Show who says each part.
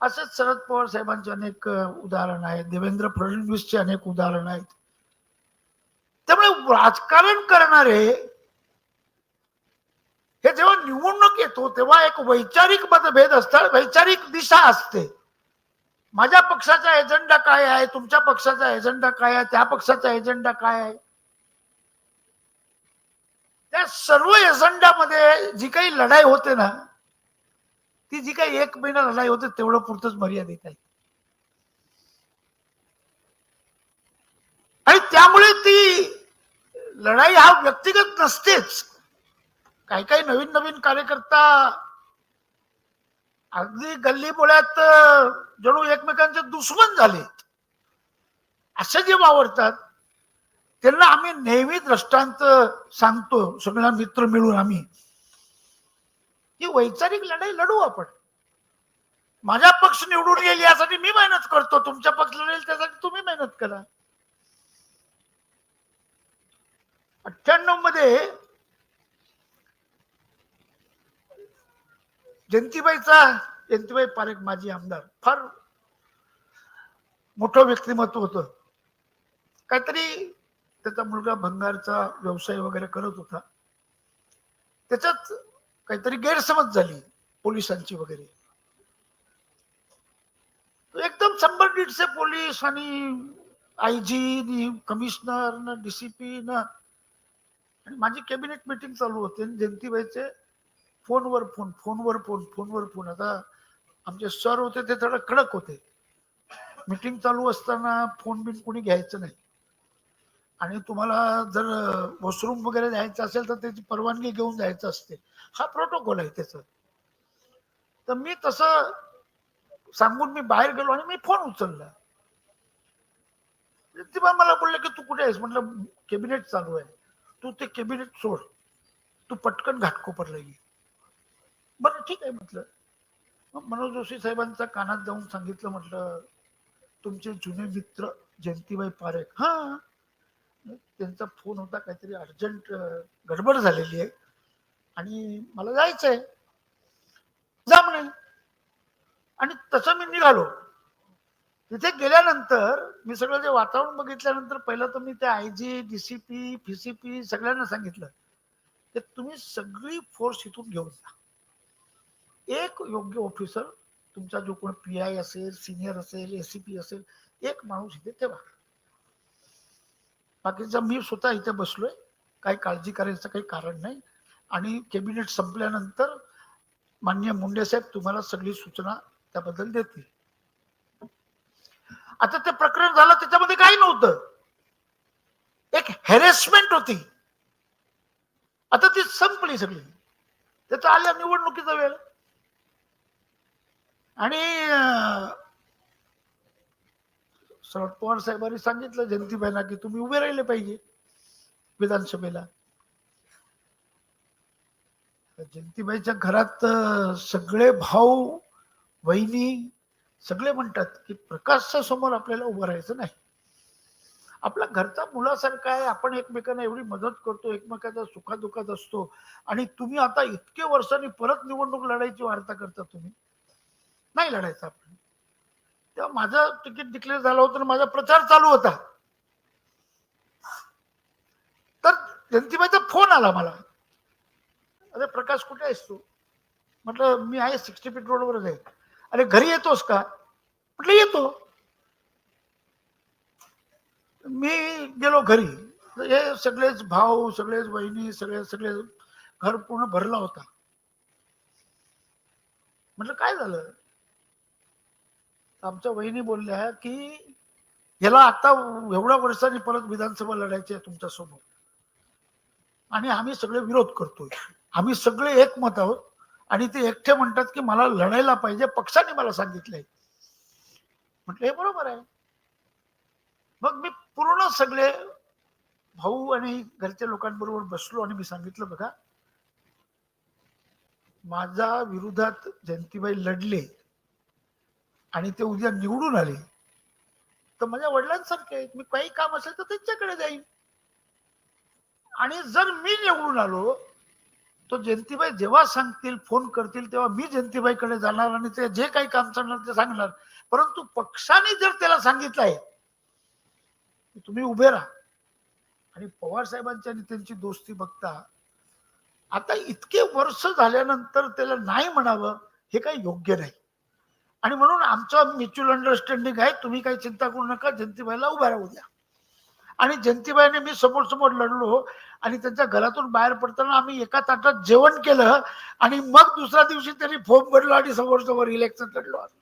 Speaker 1: असेच शरद पवार साहेबांचे अनेक उदाहरण आहेत. देवेंद्र फडणवीसचे अनेक उदाहरण आहेत. त्यामुळे राजकारण करणारे हे जेव्हा निवडणूक येतो तेव्हा एक वैचारिक मतभेद असतात. वैचारिक दिशा असते. माझ्या पक्षाचा एजेंडा काय आहे? तुमच्या पक्षाचा एजेंडा काय आहे? त्या पक्षाचा एजेंडा काय आहे? त्या सर्व एजेंडामध्ये जी काही लढाई होते ना ती जी काही एक महिना लढाई होते तेवढं पुरतच मर्यादित आहे. आणि त्यामुळे ती लढाई हा व्यक्तिगत नसतेच. काही काही नवीन नवीन कार्यकर्ता अगदी गल्ली बोळ्यात जणू एकमेकांचे दुश्मन झाले असे जे वावरतात त्यांना आम्ही नेहमी दृष्टांत सांगतो सगळ्या मित्र मिळून आम्ही. ही वैचारिक लढाई लढू आपण. माझा पक्ष निवडून येईल यासाठी मी मेहनत करतो. तुमच्या पक्ष लढेल त्यासाठी तुम्ही मेहनत करा. अठ्ठ्याण्णवमध्ये जयंतीबाईचा जयंतीबाई पारेख माजी आमदार. फार मोठं व्यक्तिमत्व होतं. काहीतरी त्याचा मुलगा भंगारचा व्यवसाय वगैरे करत होता. त्याच्यात काहीतरी गैरसमज झाली पोलिसांची वगैरे. एकदम शंभर दीडशे पोलीस आणि आय जी कमिशनर न डीसीपी न आणि माझी कॅबिनेट मीटिंग चालू होते आणि जयंतीबाईचे फोनवर फोन फोनवर फोन फोनवर फोन. आता आमचे सर होते ते थोडं कडक होते. मीटिंग चालू असताना फोन बिन कोणी घ्यायचं नाही. आणि तुम्हाला जर वॉशरूम वगैरे जायचं असेल तर त्याची परवानगी घेऊन जायचं असते. हा प्रोटोकॉल आहे त्याचा. तर मी तसं सांगून मी बाहेर गेलो आणि मी फोन उचलला. तिबा मला बोलले की तू कुठे आहेस? म्हटलं कॅबिनेट चालू आहे. तू ते कॅबिनेट सोड. तू पटकन घाटकोपरला ये बरं ठीक आहे म्हटलं. मग मनोज जोशी साहेबांच्या कानात जाऊन सांगितलं म्हटलं तुमचे जुने मित्र जयंतीबाई पारेख. हा. त्यांचा फोन होता काहीतरी अर्जंट गडबड झालेली आहे. आणि मला जायचं आहे जा म्हणे. आणि तसं मी निघालो. तिथे गेल्यानंतर मी सगळं जे वातावरण बघितल्यानंतर पहिलं तर मी त्या आय जी डीसीपी पी सगळ्यांना सांगितलं की तुम्ही सगळी फोर्स इथून घेऊन जा. एक योग्य ऑफिसर तुमचा जो कोण पी आय असेल सिनियर असेल एसीपी असेल एक माणूस इथे ठेवा. बाकीचा मी स्वतः इथे बसलोय. काही काळजी करायचं काही कारण नाही. आणि कॅबिनेट संपल्यानंतर मान्य मुंडे साहेब तुम्हाला सगळी सूचना त्याबद्दल देतील. आता ते प्रकरण झालं त्याच्यामध्ये काही नव्हतं. एक हॅरेसमेंट होती. आता ती संपली सगळी. त्याचं आल्या निवडणुकीचा वेळ. आणि शरद पवार साहेबांनी सांगितलं जयंतीबाईंना की तुम्ही उभे राहिले पाहिजे विधानसभेला. जयंतीबाईच्या घरात सगळे भाऊ बहिणी सगळे म्हणतात की प्रकाशच्या समोर आपल्याला उभं राहायचं नाही. आपला घरचा मुलासारखा आहे आपण एकमेकांना एवढी मदत करतो एकमेकांच्या सुखादुखात असतो. आणि तुम्ही आता इतके वर्षांनी परत निवडणूक लढायची वार्ता करता तुम्ही. नाही लढायचं आपण तेव्हा माझं तिकीट डिक्लेअर झालं होतं माझा प्रचार चालू होता. तर जयंतीबाईचा फोन आला मला. अरे प्रकाश कुठे आहेस तू? म्हटलं मी आहे सिक्स्टी फीट रोडवरच आहे. अरे घरी येतोस का? म्हटलं येतो. मी गेलो घरी. हे सगळेच भाऊ सगळेच बहिणी सगळे सगळे घर पूर्ण भरला होता. म्हटलं काय झालं? आमच्या वहिनी बोलल्या की याला आता एवढ्या वर्षांनी परत विधानसभा लढायची आहे तुमच्यासमोर. आणि आम्ही सगळे विरोध करतोय. आम्ही सगळे एकमत आहोत. आणि ते एकटे म्हणतात की मला लढायला पाहिजे पक्षाने मला सांगितलंय. म्हटलं हे बरोबर आहे. मग मी पूर्ण सगळे भाऊ आणि घरच्या लोकांबरोबर बसलो आणि मी सांगितलं बघा माझ्या विरोधात जयंतीबाई लढले आणि ते उद्या निवडून आले. तर माझ्या वडिलांसारखे आहेत. मी काही काम असेल तर त्यांच्याकडे जाईन. आणि जर मी निवडून आलो तो जयंतीबाई जेव्हा सांगतील फोन करतील तेव्हा मी जयंतीबाईकडे जाणार आणि ते जे काही काम चालणार ते सांगणार. परंतु पक्षाने जर त्याला सांगितलं आहे तुम्ही उभे राहा. आणि पवार साहेबांची आणि त्यांची दोस्ती बघता. आता इतके वर्ष झाल्यानंतर त्याला नाही म्हणावं हे काही योग्य नाही. आणि म्हणून आमचं म्युच्युअल अंडरस्टँडिंग आहे तुम्ही काही चिंता करू नका जयंतीबाईला उभा राहू द्या. आणि जयंतीबाईने मी समोर समोर लढलो आणि त्यांच्या घरातून बाहेर पडताना आम्ही एका ताटात जेवण केलं आणि मग दुसऱ्या दिवशी त्यांनी फॉर्म भरलो आणि समोर समोर इलेक्शन लढलो आम्ही.